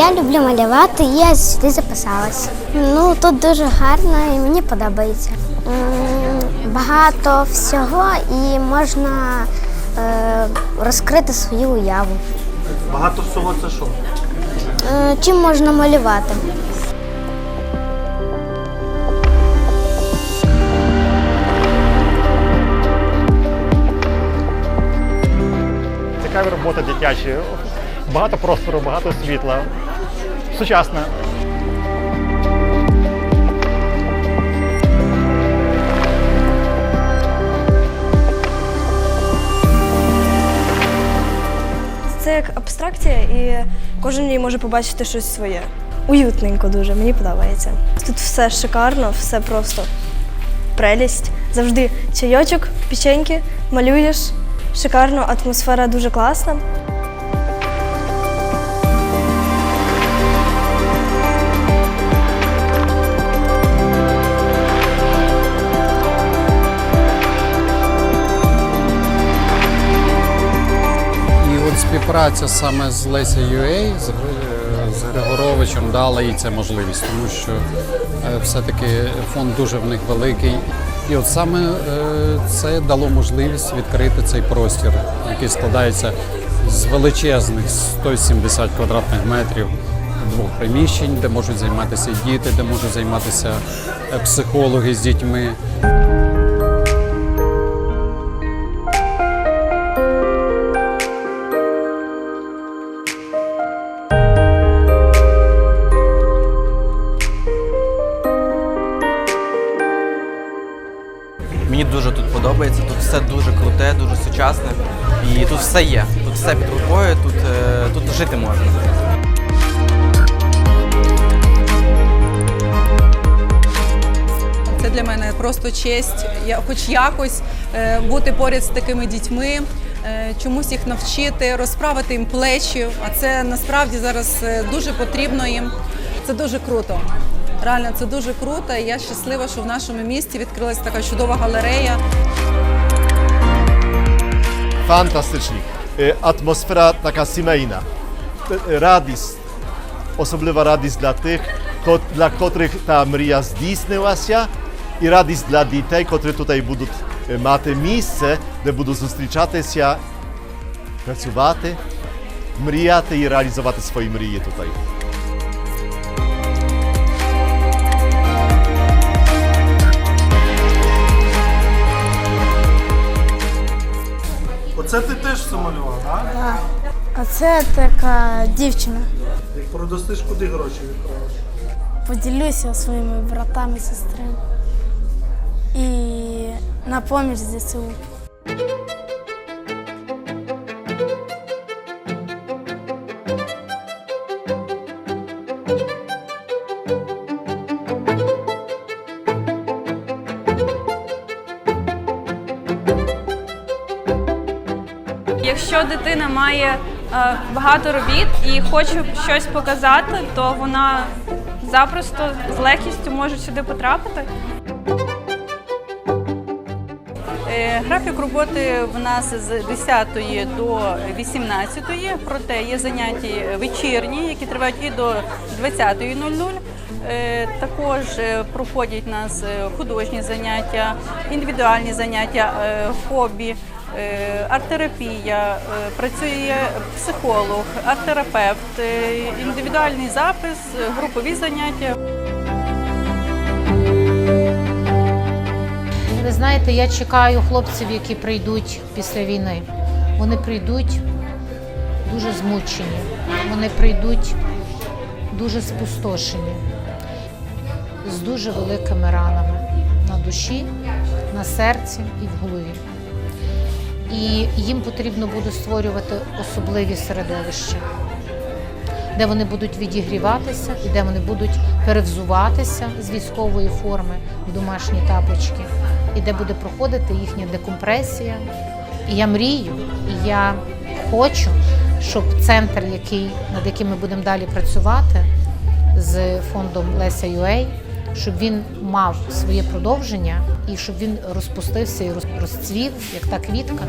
Я люблю малювати, я сюди записалась. Ну тут дуже гарно і мені подобається. Багато всього і можна е, розкрити свою уяву. Багато всього це що? Е, чим можна малювати? Цікаві роботи дитячі, багато простору, багато світла. Сучасне. Це як абстракція, і кожен в може побачити щось своє. Уютненько дуже, мені подобається. Тут все шикарно, все просто прелість. Завжди чайочок, печеньки, малюєш. Шикарно, атмосфера дуже класна. Співпраця саме з Леся UA, з, з Григоровичем дала їй це можливість, тому що е, все-таки фонд дуже в них великий. І от саме е, це дало можливість відкрити цей простір, який складається з величезних 170 квадратних метрів двох приміщень, де можуть займатися діти, де можуть займатися е, психологи з дітьми. Дуже тут подобається, тут все дуже круте, дуже сучасне. І тут все є. Тут все під рукою, тут, е, тут жити можна. Це для мене просто честь, я хоч якось е, бути поряд з такими дітьми, е, чомусь їх навчити, розправити їм плечі. А це насправді зараз дуже потрібно їм. Це дуже круто. Реально, це дуже круто. І я щаслива, що в нашому місті відкрилася така чудова галерея. Fantastycznie. Y, Atmosfera taka sімейна. Т- Радість, особлива радість для тих, для котрих та мрія здійснилася, і радість для дітей, котрі тут будуть е, мати місце, де будуть зустрічатися, працювати, мріяти і реалізувати свої мрії тут. Оце ти теж самолював, так? так? А це така дівчина. Як продастиш, куди гроші відправиш? Поділюся своїми братами сестрами. І на поміч ЗСУ. Якщо дитина має е, багато робіт і хоче щось показати, то вона запросто з легкістю може сюди потрапити. Е, Графік роботи в нас з 10 до 18, проте є заняття вечірні, які тривають і до 20.00. Е, Також е, проходять у нас е, художні заняття, індивідуальні заняття, хобі, арт-терапія, працює психолог, арт-терапевт, індивідуальний запис, групові заняття. Ви знаєте, я чекаю хлопців, які прийдуть після війни. Вони прийдуть дуже змучені, вони прийдуть дуже спустошені, з дуже великими ранами на душі, на серці і в голові. І їм потрібно буде створювати особливі середовища, де вони будуть відігріватися і де вони будуть перевзуватися з військової форми в домашні тапочки, і де буде проходити їхня декомпресія. І я мрію, і я хочу, щоб центр, який, над яким ми будемо далі працювати з фондом Леся UA, щоб він мав своє продовження і щоб він розпустився і роз- розцвів, як та квітка.